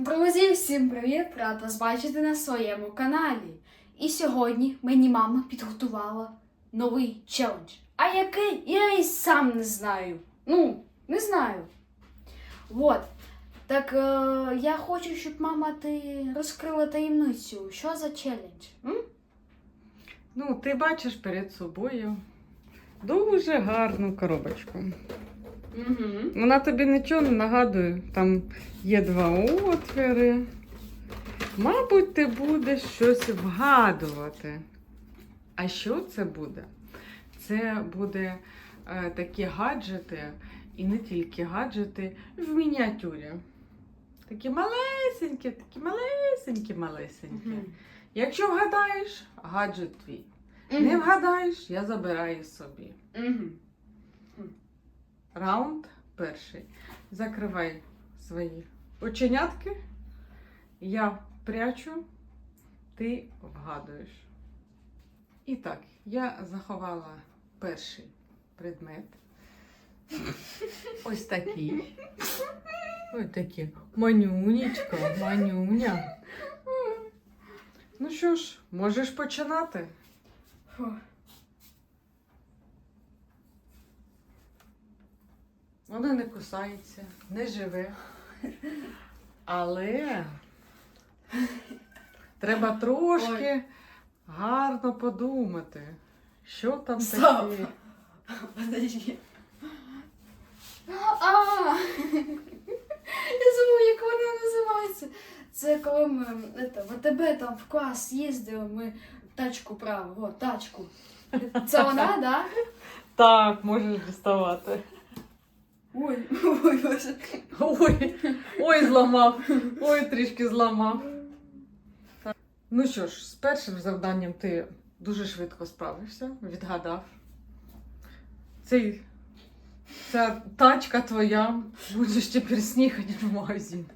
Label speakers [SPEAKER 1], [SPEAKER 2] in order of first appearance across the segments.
[SPEAKER 1] Друзі, всім привіт! Рада вас бачити на своєму каналі. І сьогодні мені мама підготувала новий челендж. А який я і сам не знаю. Ну, не знаю. Вот. Так е, я хочу, щоб мама ти розкрила таємницю. Що за челендж? М?
[SPEAKER 2] Ну, ти бачиш перед собою дуже гарну коробочку.
[SPEAKER 1] Угу.
[SPEAKER 2] Вона тобі нічого не нагадує. Там є два отвори. Мабуть, ти будеш щось вгадувати. А що це буде? Це буде е, такі гаджети, і не тільки гаджети в мініатюрі. Такі малесенькі, такі малесенькі, малесенькі. Якщо вгадаєш, гаджет твій. Не вгадаєш, я забираю собі.
[SPEAKER 1] Угу.
[SPEAKER 2] Раунд перший. Закривай свої оченятки. Я прячу, ти вгадуєш. І так, я заховала перший предмет. Ось такий. Ось такий. Манюнечка, манюня. Ну що ж, можеш починати. Вона не кусається, не живе. Але треба трошки гарно подумати, що там таке.
[SPEAKER 1] Подожди. А! Я забув, як вона називається. Це коли ми это, в АТБ там в клас їздили, ми тачку брали, о, тачку. Це вона, да?
[SPEAKER 2] Так, можеш діставати.
[SPEAKER 1] Ой, ой, боже.
[SPEAKER 2] Ой, ой, зламав. Ой, трішки зламав. Ну що ж, з першим завданням ти дуже швидко справився, відгадав. Цей, ця тачка твоя, будеш тепер снігати в магазин.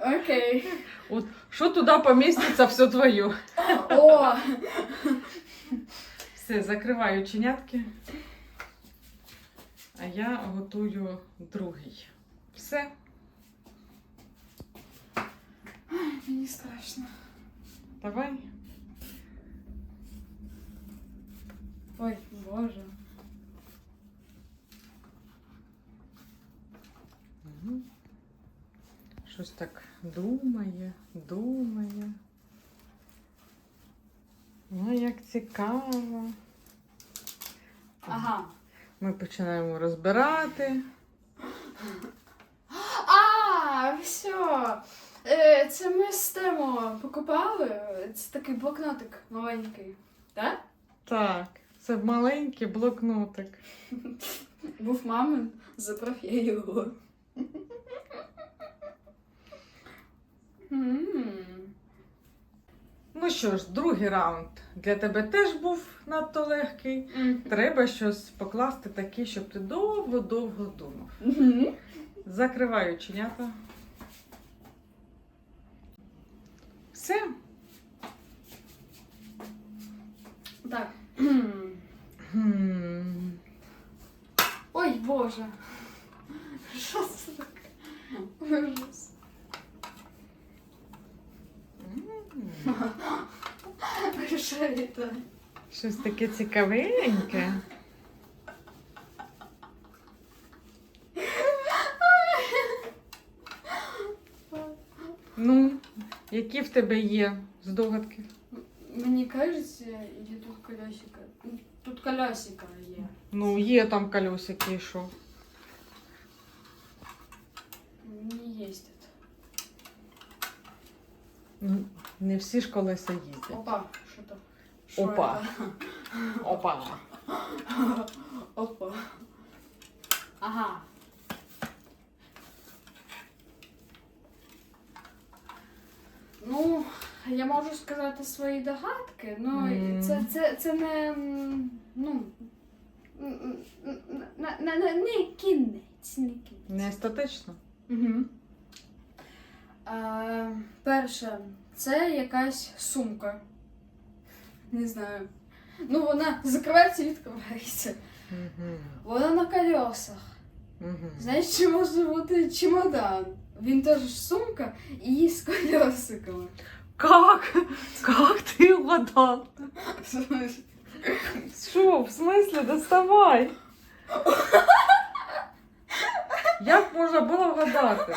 [SPEAKER 1] Окей.
[SPEAKER 2] От що туди поміститься, все твоє.
[SPEAKER 1] О!
[SPEAKER 2] Все, закриваю чинятки. А я готую другий. Все.
[SPEAKER 1] Мені страшно.
[SPEAKER 2] Давай.
[SPEAKER 1] Ой, боже.
[SPEAKER 2] Щось так думає, думає. Ну, як цікаво.
[SPEAKER 1] Ага.
[SPEAKER 2] Ми починаємо розбирати.
[SPEAKER 1] А, все. Е, Це ми з Темо покупали. Це такий блокнотик маленький. Так?
[SPEAKER 2] Так, це маленький блокнотик.
[SPEAKER 1] Був мамин, забрав я його.
[SPEAKER 2] Ну що ж, другий раунд для тебе теж був надто легкий. Треба щось покласти таке, щоб ти довго-довго думав.
[SPEAKER 1] Мгм.
[SPEAKER 2] Закриваю чинята. Все.
[SPEAKER 1] Так.
[SPEAKER 2] Хм.
[SPEAKER 1] Ой, боже. Що це таке? Ужас.
[SPEAKER 2] М.
[SPEAKER 1] Що?
[SPEAKER 2] Щось таке цікавеньке. Ну, які в тебе є здогадки?
[SPEAKER 1] Мені кажеться, є тут колесико. Тут колесико є.
[SPEAKER 2] Ну, є там колесики і що?
[SPEAKER 1] Не їздять.
[SPEAKER 2] Ну, не всі ж колеса їздять.
[SPEAKER 1] Опа, що то? Що
[SPEAKER 2] Опа.
[SPEAKER 1] це?
[SPEAKER 2] Опа.
[SPEAKER 1] Опа. Ага. Ну, я можу сказати свої догадки, ну
[SPEAKER 2] Мгм.
[SPEAKER 1] це, це, це не. м, Ну. м, не, не, не кінець, не кінець.
[SPEAKER 2] Не естетично.
[SPEAKER 1] Угу. Перше, це якась сумка. Не знаю. Ну, вона закривається і відкривається. Вона на колесах. Знаєш, чи може бути чемодан? Він теж сумка і з колесиками.
[SPEAKER 2] Как? Как ти угадав? Що, в смислі, доставай? Як можна було вгадати?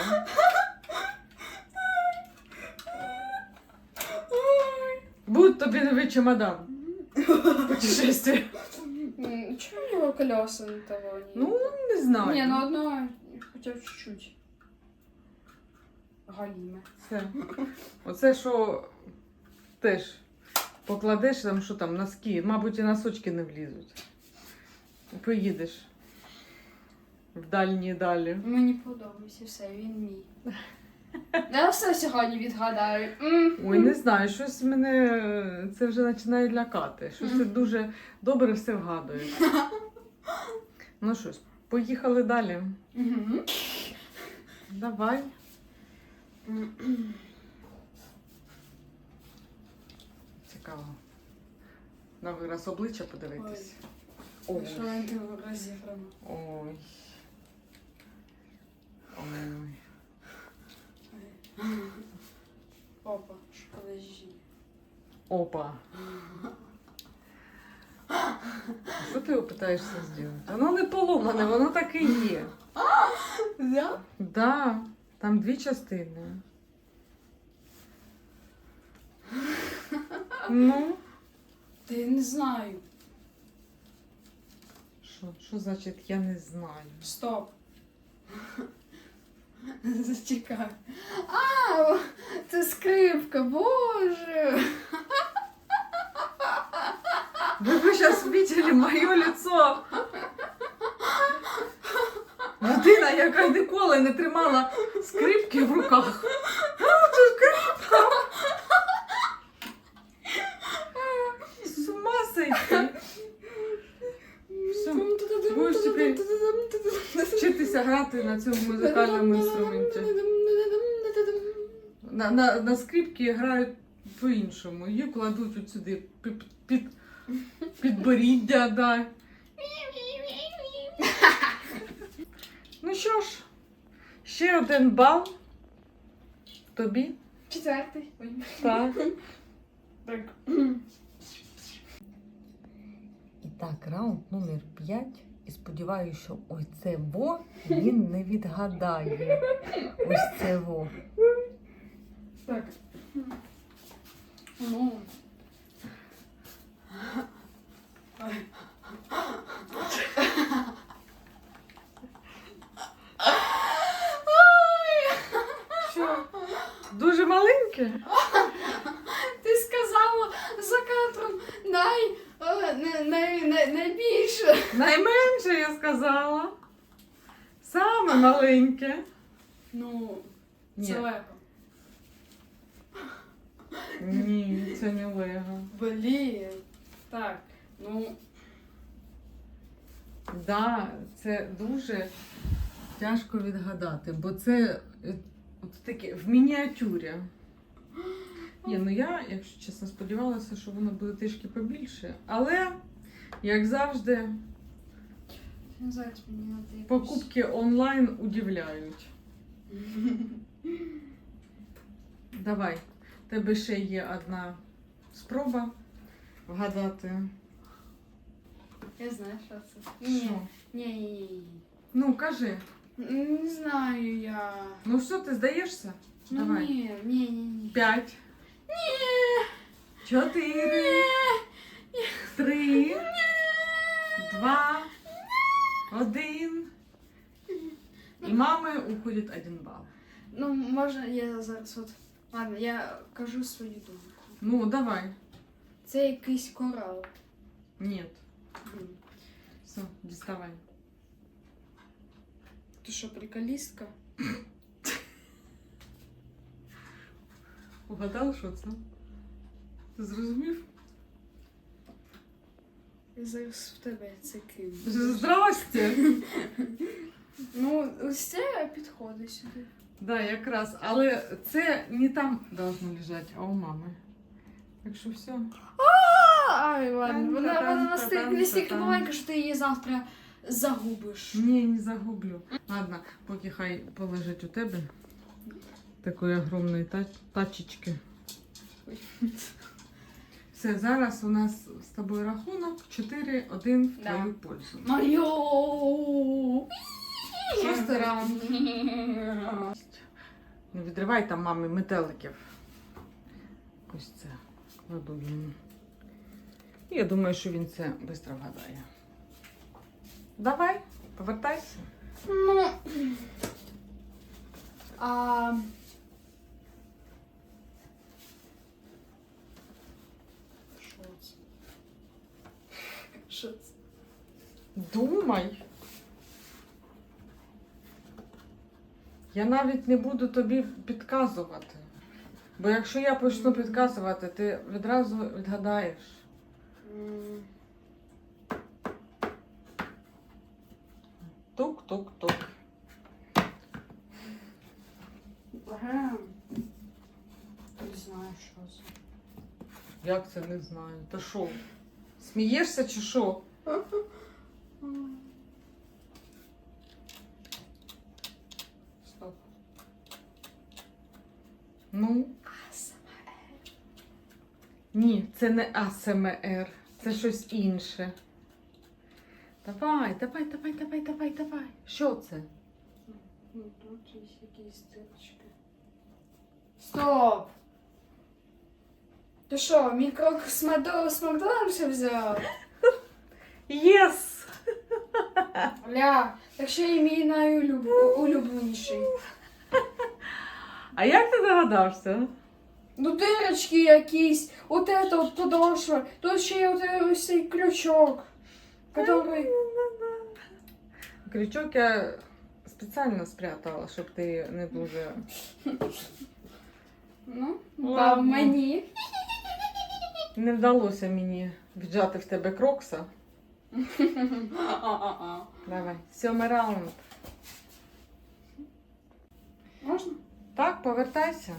[SPEAKER 2] Будь тобі новий чемодан. Путешествие.
[SPEAKER 1] Чому в нього колеса не того?
[SPEAKER 2] Ну, не знаю.
[SPEAKER 1] Ні, ну одно, хоча б чуть-чуть. Галіме.
[SPEAKER 2] Це. Оце що теж покладеш там, що там, носки, мабуть, і носочки не влізуть. Поїдеш в дальні далі.
[SPEAKER 1] Мені подобається все, він мій. Я все сьогодні відгадаю. М.
[SPEAKER 2] Ой, не знаю, щось мене це вже починає лякати. Щось ти дуже добре все вгадуєш. Ну що ж, поїхали далі.
[SPEAKER 1] Мгм.
[SPEAKER 2] Давай. Цікаво. На вираз обличчя подивитись. Ой.
[SPEAKER 1] Що?
[SPEAKER 2] Ой. Ой.
[SPEAKER 1] Опа, що.
[SPEAKER 2] Опа. Що ти питаєшся зробити? Воно не поломане, воно так і є.
[SPEAKER 1] Да?
[SPEAKER 2] Да, там дві частини. Ну,
[SPEAKER 1] Та я не знаю.
[SPEAKER 2] що, що значить я не знаю?
[SPEAKER 1] Стоп. Зачекай. А, це скрипка, боже.
[SPEAKER 2] Вы бы сейчас видели моє лицо. Людина, яка ніколи не тримала скрипки в руках. А, це скрипка. З ума сойти. Все, будеш тепер вчитися грати на цьому музикальному інструменті. На, на, на скрипки грають по-іншому. Її кладуть от сюди під, під, підборіддя, да. Ну що ж, ще один бал. Тобі?
[SPEAKER 1] Четвертий.
[SPEAKER 2] Так.
[SPEAKER 1] Так.
[SPEAKER 3] І так, раунд номер 5. І сподіваюся, що ось це во він не відгадає. Ось це во.
[SPEAKER 1] Так. Ну. Ой.
[SPEAKER 2] Що? Дуже маленьке?
[SPEAKER 1] Ти сказала за кадром най, е, най, най, най, найбільше.
[SPEAKER 2] Найменше я сказала. Саме маленьке.
[SPEAKER 1] Ну,
[SPEAKER 2] Ні.
[SPEAKER 1] це легко.
[SPEAKER 2] Ні, це не лего.
[SPEAKER 1] Блін. Так, ну.
[SPEAKER 2] Да, це дуже тяжко відгадати, бо це е, от таке в мініатюрі. Ні, ну я, якщо чесно, сподівалася, що воно буде трішки побільше. Але, як завжди,
[SPEAKER 1] ну,
[SPEAKER 2] покупки онлайн удивляють. Давай, тебе ще є одна спроба вгадати.
[SPEAKER 1] Я знаю, що це. Ні,
[SPEAKER 2] Що?
[SPEAKER 1] ні, ні, ні.
[SPEAKER 2] Ну, кажи.
[SPEAKER 1] ні. Не знаю я.
[SPEAKER 2] Ну що, ти здаєшся?
[SPEAKER 1] Ну,
[SPEAKER 2] Давай.
[SPEAKER 1] ні, ні, ні, ні.
[SPEAKER 2] П'ять. Чотири. Три. Два. Один. І мами уходить один бал.
[SPEAKER 1] Ну, можна я зараз от. Ладно, я кажу свою думку.
[SPEAKER 2] Ну, давай.
[SPEAKER 1] Це якийсь корал.
[SPEAKER 2] Ні. Діставай.
[SPEAKER 1] Ти що, приколістка?
[SPEAKER 2] Угадав, що це? Ти зрозумів?
[SPEAKER 1] Я зараз в тебе це кину.
[SPEAKER 2] Здрасте!
[SPEAKER 1] Ну, ось це підходить сюди.
[SPEAKER 2] Да, якраз. Але це не там должно лежати, а у мами. Так що все.
[SPEAKER 1] Ай, ладно, вона, вона настільки, настільки маленька, що ти її завтра загубиш.
[SPEAKER 2] Ні, не загублю. Ладно, поки хай полежить у тебе. такої огромної та- тачечки. Все, зараз у нас з тобою рахунок 4-1 в
[SPEAKER 1] Да.
[SPEAKER 2] твою пользу.
[SPEAKER 1] Мою.
[SPEAKER 2] Шостий раунд. Не відривай там мамі метеликів. Ось це кладу. Я думаю, що він це швидко вгадає. Давай, повертайся.
[SPEAKER 1] Ну. А... Що це? Що це?
[SPEAKER 2] Думай. Я навіть не буду тобі підказувати. Бо якщо я почну підказувати, ти відразу відгадаєш. Тук-тук-тук.
[SPEAKER 1] Не знаю, що це.
[SPEAKER 2] Як це не знаю? Та що? Смієшся чи що?
[SPEAKER 1] Стоп.
[SPEAKER 2] Ну, ні, це не АСМР, це щось інше. Давай, давай, давай, давай, давай, давай. Що це?
[SPEAKER 1] Ну, тут є якісь стрілочки. Стоп! Ти що, мікро з Мадо- з Макдональдса взяв?
[SPEAKER 2] Єс!
[SPEAKER 1] Ля, так ще й мій найулюбленіший.
[SPEAKER 2] А як ти догадався?
[SPEAKER 1] Ну, дирочки якісь, от это от подошва, тут ще є от ось цей крючок, который...
[SPEAKER 2] Крючок я спеціально спрятала, щоб ти не дуже.
[SPEAKER 1] Ну,
[SPEAKER 2] Ладно.
[SPEAKER 1] мені.
[SPEAKER 2] Не вдалося мені віджати в тебе крокса.
[SPEAKER 1] А-а-а.
[SPEAKER 2] Давай, сьомий раунд.
[SPEAKER 1] Можна?
[SPEAKER 2] Так, повертайся.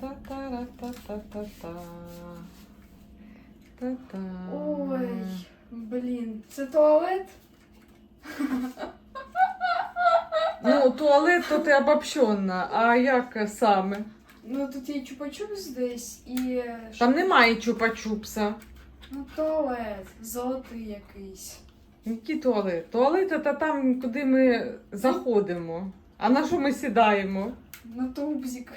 [SPEAKER 2] Та-та-ра-та-та-та-та. Та-та.
[SPEAKER 1] Ой, блін, це туалет?
[SPEAKER 2] Ну, туалет то ти обобщена, а як саме?
[SPEAKER 1] Ну, тут є чупа-чупс десь і...
[SPEAKER 2] Там немає чупа-чупса.
[SPEAKER 1] Ну, туалет, золотий якийсь.
[SPEAKER 2] Який туалет? Туалет це там, куди ми заходимо. А на що ми сідаємо?
[SPEAKER 1] На тубзик.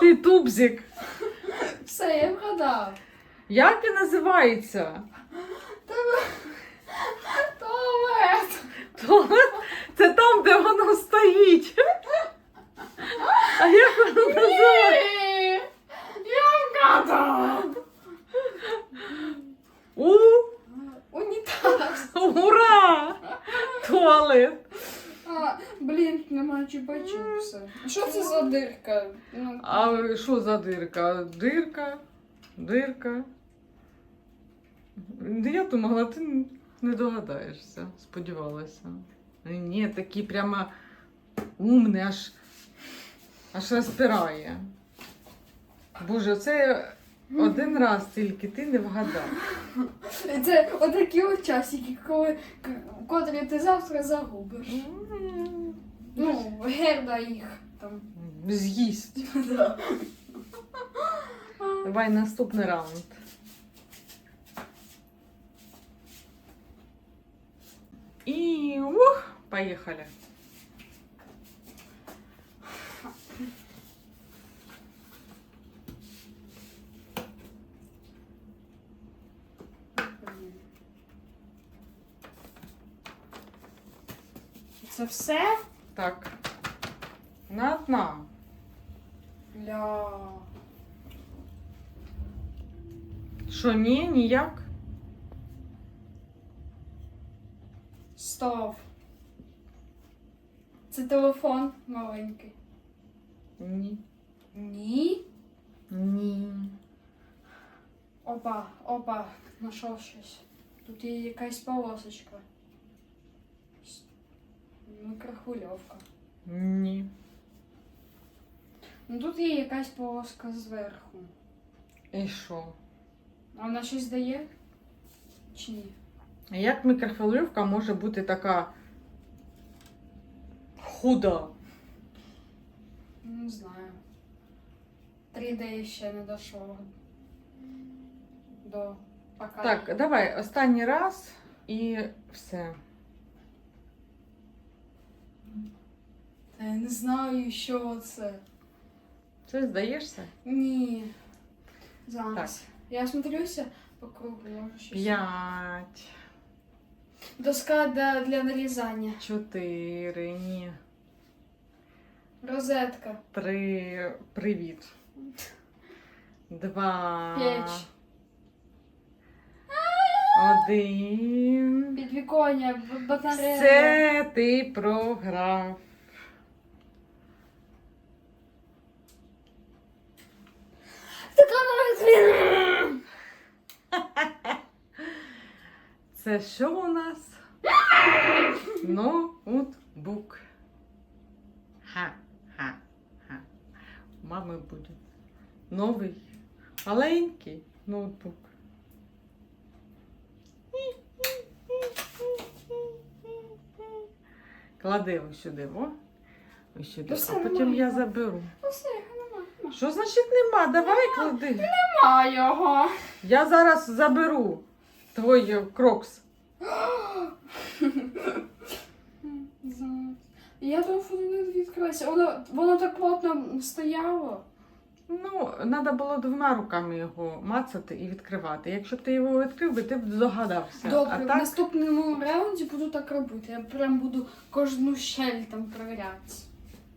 [SPEAKER 2] Ти тубзик.
[SPEAKER 1] Все, я вгадав.
[SPEAKER 2] Як він називається?
[SPEAKER 1] Туалет!
[SPEAKER 2] Туалет це там, де воно стоїть. А як воно називається?
[SPEAKER 1] Ні! Я вгадав!
[SPEAKER 2] У,
[SPEAKER 1] Унітаз.
[SPEAKER 2] ура! Туалет.
[SPEAKER 1] А, блін, немає чупа-чупса. Що це за дирка? Ну,
[SPEAKER 2] А що за дирка? Дирка, дирка. Я думала, ти не догадаєшся, сподівалася. Ні, такий прямо умний, аж, аж розпирає. Боже, це один раз тільки ти не вгадав.
[SPEAKER 1] Це отакі от часики, коли котрі ти завтра загубиш. Ну, герда їх там.
[SPEAKER 2] З'їсть. Давай наступний раунд. І ух, поїхали.
[SPEAKER 1] Це все?
[SPEAKER 2] Так. На одна.
[SPEAKER 1] Ля.
[SPEAKER 2] Що, ні, ніяк?
[SPEAKER 1] Стоп. Це телефон маленький.
[SPEAKER 2] Ні.
[SPEAKER 1] Ні.
[SPEAKER 2] Ні.
[SPEAKER 1] Опа, опа, знайшов щось. Тут є якась полосочка. Мікрохвильовка.
[SPEAKER 2] Ні.
[SPEAKER 1] Ну тут є якась полоска зверху.
[SPEAKER 2] І що?
[SPEAKER 1] А Вона щось дає? Чи ні?
[SPEAKER 2] Як мікрохвильовка може бути така худа?
[SPEAKER 1] Не знаю. 3D ще не дійшло до пока.
[SPEAKER 2] Так, давай останній раз і все.
[SPEAKER 1] Та я не знаю, що це.
[SPEAKER 2] Це здаєшся?
[SPEAKER 1] Ні. Зараз. Я смотрюся по кругу, може щось.
[SPEAKER 2] П'ять,
[SPEAKER 1] Доска для, для нарізання.
[SPEAKER 2] чотири, ні.
[SPEAKER 1] Розетка.
[SPEAKER 2] Три. Привіт. Два.
[SPEAKER 1] П'ять.
[SPEAKER 2] Один.
[SPEAKER 1] Підвіконня, б- батарея.
[SPEAKER 2] Все ти програв. Це що у нас? Ноутбук. Ха, ха, ха. У мами буде новий маленький ноутбук. Клади ось сюди, о. Ось сюди.
[SPEAKER 1] Ну
[SPEAKER 2] а потім я заберу.
[SPEAKER 1] Ну все, нема, нема.
[SPEAKER 2] Що значить нема? Давай клади.
[SPEAKER 1] Нема його.
[SPEAKER 2] Я зараз заберу твій крокс.
[SPEAKER 1] Я воно не відкрилося. Воно, воно так плотно стояло.
[SPEAKER 2] Ну, треба було двома руками його мацати і відкривати. Якщо б ти його відкрив, би, ти б здогадався.
[SPEAKER 1] Добре,
[SPEAKER 2] а
[SPEAKER 1] в
[SPEAKER 2] так,
[SPEAKER 1] наступному раунді буду так робити. Я прям буду кожну щель там перевіряти.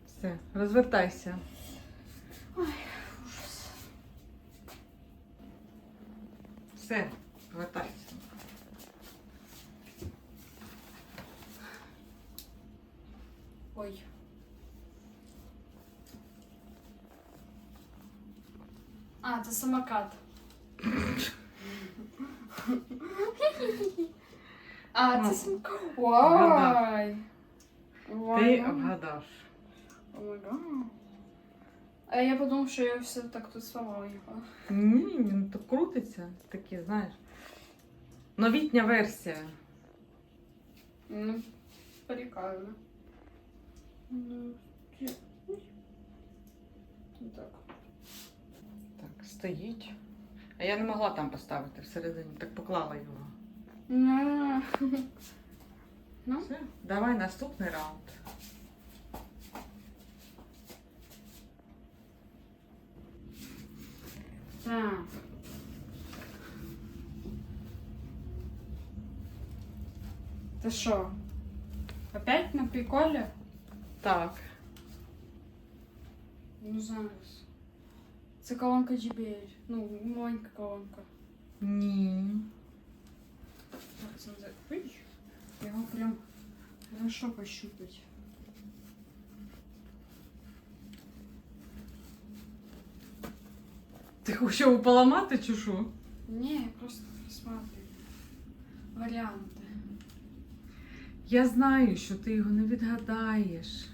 [SPEAKER 2] все, розвертайся.
[SPEAKER 1] Ужас.
[SPEAKER 2] Все, повертайся.
[SPEAKER 1] Ой. А, це самокат. А, це
[SPEAKER 2] Ну,
[SPEAKER 1] самокат.
[SPEAKER 2] вгадав.
[SPEAKER 1] Ой.
[SPEAKER 2] Ти
[SPEAKER 1] Ой.
[SPEAKER 2] вгадав.
[SPEAKER 1] А я подумав, що я все так тут сломала його.
[SPEAKER 2] Ні, він то крутиться, такі, знаєш. Новітня версія.
[SPEAKER 1] Ну, прикольно. Ну, Так.
[SPEAKER 2] Так, стоїть. А я не могла там поставити всередині, так поклала його.
[SPEAKER 1] Ну,
[SPEAKER 2] Все, давай наступний раунд.
[SPEAKER 1] Так. Ти що? Опять на приколі?
[SPEAKER 2] Так.
[SPEAKER 1] Ну зараз. Це колонка JBL. Ну, маленька колонка.
[SPEAKER 2] Ні.
[SPEAKER 1] Так, це. Його прям хорошо пощупать.
[SPEAKER 2] Ти хочеш поламати чи що?
[SPEAKER 1] Не, я просто смотрю. Варіанти.
[SPEAKER 2] Я знаю, що ти його не відгадаєш.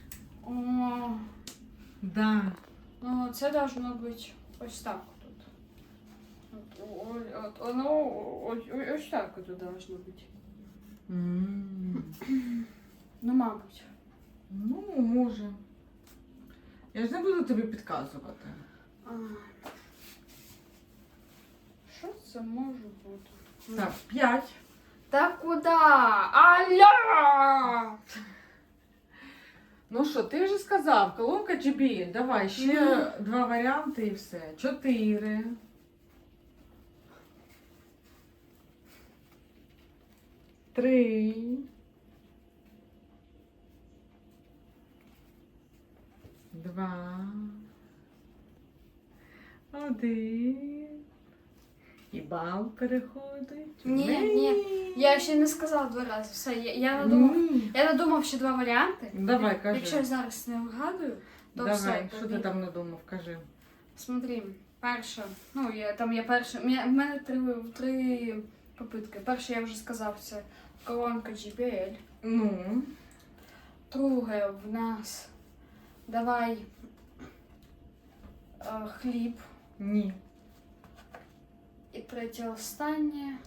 [SPEAKER 1] О,
[SPEAKER 2] Да.
[SPEAKER 1] ну це должно бути ось так тут. От, о- от, воно ось, ось- ось так тут должно бути.
[SPEAKER 2] М.
[SPEAKER 1] Ну, мабуть.
[SPEAKER 2] Ну, може. Я ж не буду тобі підказувати.
[SPEAKER 1] А. Це може бути?
[SPEAKER 2] Так, п'ять.
[SPEAKER 1] Та куди? Алло!
[SPEAKER 2] Ну що, ти вже сказав, колонка JBL. Давай ще два варіанти і все. Чотири. Три. Два. Один. І бал переходить.
[SPEAKER 1] Ні,
[SPEAKER 2] Ні.
[SPEAKER 1] Я ще не сказала два рази. Все, я, я надумав.
[SPEAKER 2] Ні.
[SPEAKER 1] Я надумав ще два варіанти.
[SPEAKER 2] Давай, кажи.
[SPEAKER 1] Якщо я зараз не вгадую, то
[SPEAKER 2] Давай,
[SPEAKER 1] все.
[SPEAKER 2] що ти там надумав, кажи.
[SPEAKER 1] Смотри, перше, ну я там є перше. В мене три, три попитки. Перше я вже сказав, це колонка JBL.
[SPEAKER 2] Ну,
[SPEAKER 1] Друге в нас давай е, хліб.
[SPEAKER 2] ні.
[SPEAKER 1] І третє останнє.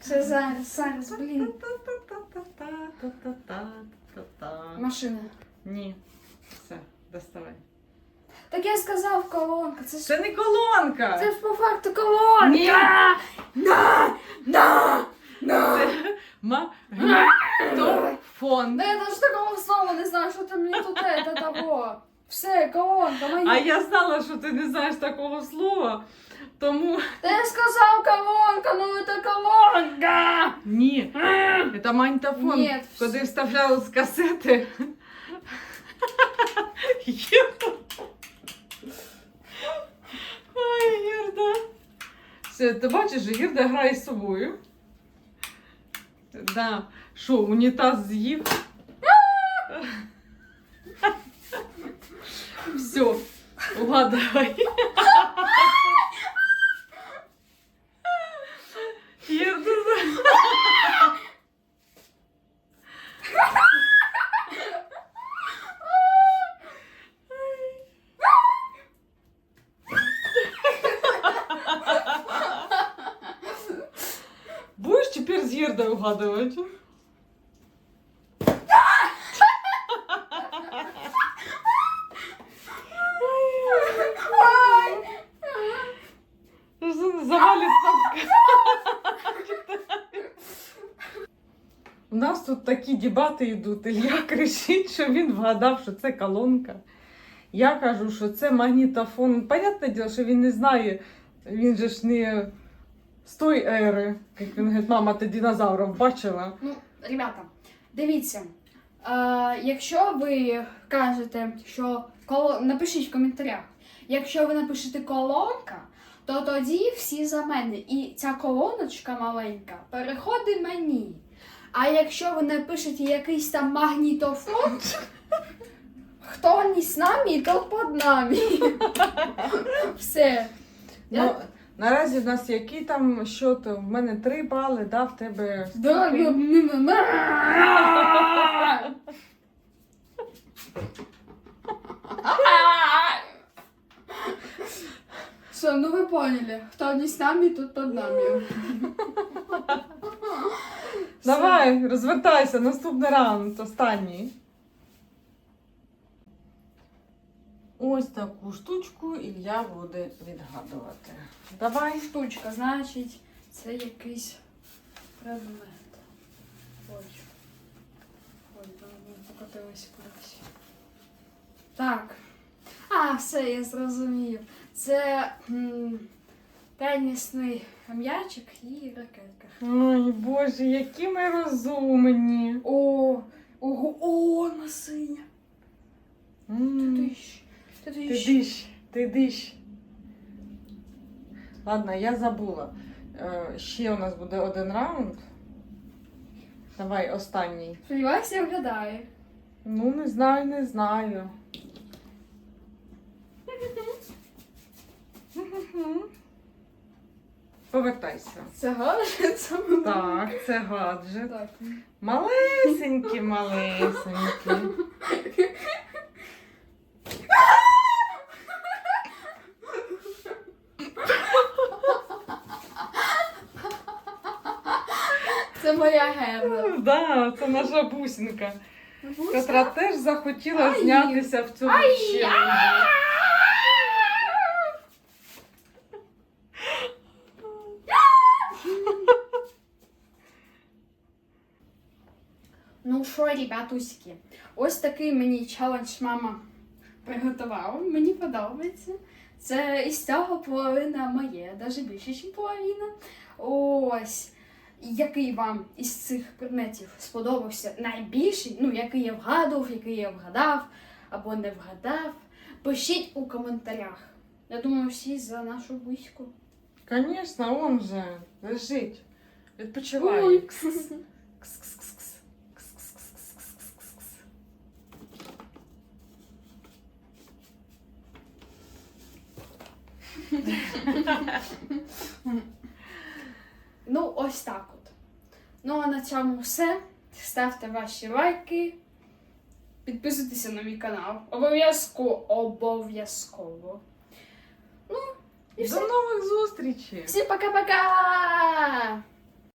[SPEAKER 1] Це зараз, блін. Машина.
[SPEAKER 2] Ні. Все, доставай.
[SPEAKER 1] Так я сказав колонка. Це ж
[SPEAKER 2] Це не колонка!
[SPEAKER 1] це ж по факту колонка.
[SPEAKER 2] Ні.
[SPEAKER 1] На! На! На!
[SPEAKER 2] Це магнітофон.
[SPEAKER 1] Да я даже такого слова не знаю, що ти мені тут это того. Все, колонка, моя.
[SPEAKER 2] А я знала, що ти не знаєш такого слова, тому
[SPEAKER 1] Да я сказав колонка, ну это колонка!
[SPEAKER 2] ні. Це магнітофон.
[SPEAKER 1] Ні.
[SPEAKER 2] Куди вставляли з касети. Ой, Єрда. Все, ти бачиш, Єрда грає з собою. Да. Що, унітаз з'їв? Все, угадай. Будешь теперь с Ердой угадывать? Такі дебати йдуть. Ілля кричить, що він вгадав, що це колонка. Я кажу, що це магнітофон. Понятне діло, що він не знає. Він же ж не з тої ери, як він говорить, мама, ти динозаврів бачила.
[SPEAKER 1] Ну, ребята, дивіться. Е, якщо ви кажете, що коло... напишіть в коментарях, якщо ви напишете колонка, то тоді всі за мене. І ця колоночка маленька переходить мені. А якщо ви напишете якийсь там магнітофон, хто не з нами, то під нами. Все. Я-
[SPEAKER 2] Ну, наразі в нас який там счет? В мене три бали, да, в тебе.
[SPEAKER 1] Да? Все, ну вы поняли. Кто не с нами, тот под нами.
[SPEAKER 2] Давай, розвертайся, наступний раунд, останній. Ось таку штучку Ілля буде відгадувати. Давай.
[SPEAKER 1] Штучка, значить, це якийсь предмет. Ой. Ой, там ми покотилися кудись. Так. А, все, я зрозумів. Це м, тенісний м'ячик і ракетка.
[SPEAKER 2] Ой, Боже, які ми розумні.
[SPEAKER 1] О, ого, о, на синя.
[SPEAKER 2] М,
[SPEAKER 1] Ти ж, ти
[SPEAKER 2] Ти диш, ти диш. Ладно, я забула. Е, Ще у нас буде один раунд. Давай, останній.
[SPEAKER 1] Сподіваюся, я вгадаю.
[SPEAKER 2] Ну, не знаю, не знаю. Повертайся.
[SPEAKER 1] Це гаджет саме.
[SPEAKER 2] Так, це гаджет.
[SPEAKER 1] Так.
[SPEAKER 2] Малесенький, малесенький.
[SPEAKER 1] Це моя герда.
[SPEAKER 2] Да, це наша бусинка, яка теж захотіла
[SPEAKER 1] Ай.
[SPEAKER 2] знятися в цьому.
[SPEAKER 1] Ну що, ребятуськи, ось такий мені челендж мама приготувала. Мені подобається. Це із цього половина моє, навіть більше, ніж половина. Ось. Який вам із цих предметів сподобався найбільший, ну, який я вгадував, який я вгадав або не вгадав, пишіть у коментарях. Я думаю, всі за нашу близьку.
[SPEAKER 2] Конечно, он же лежить. Відпочиває. Кс-кс-кс.
[SPEAKER 1] Ну, ось так от. Ну, а на цьому все. Ставте ваші лайки. Підписуйтеся на мій канал. Обов'язково. Обов'язково. Ну, І
[SPEAKER 2] До
[SPEAKER 1] все.
[SPEAKER 2] нових зустрічей!
[SPEAKER 1] Всім пока-пока!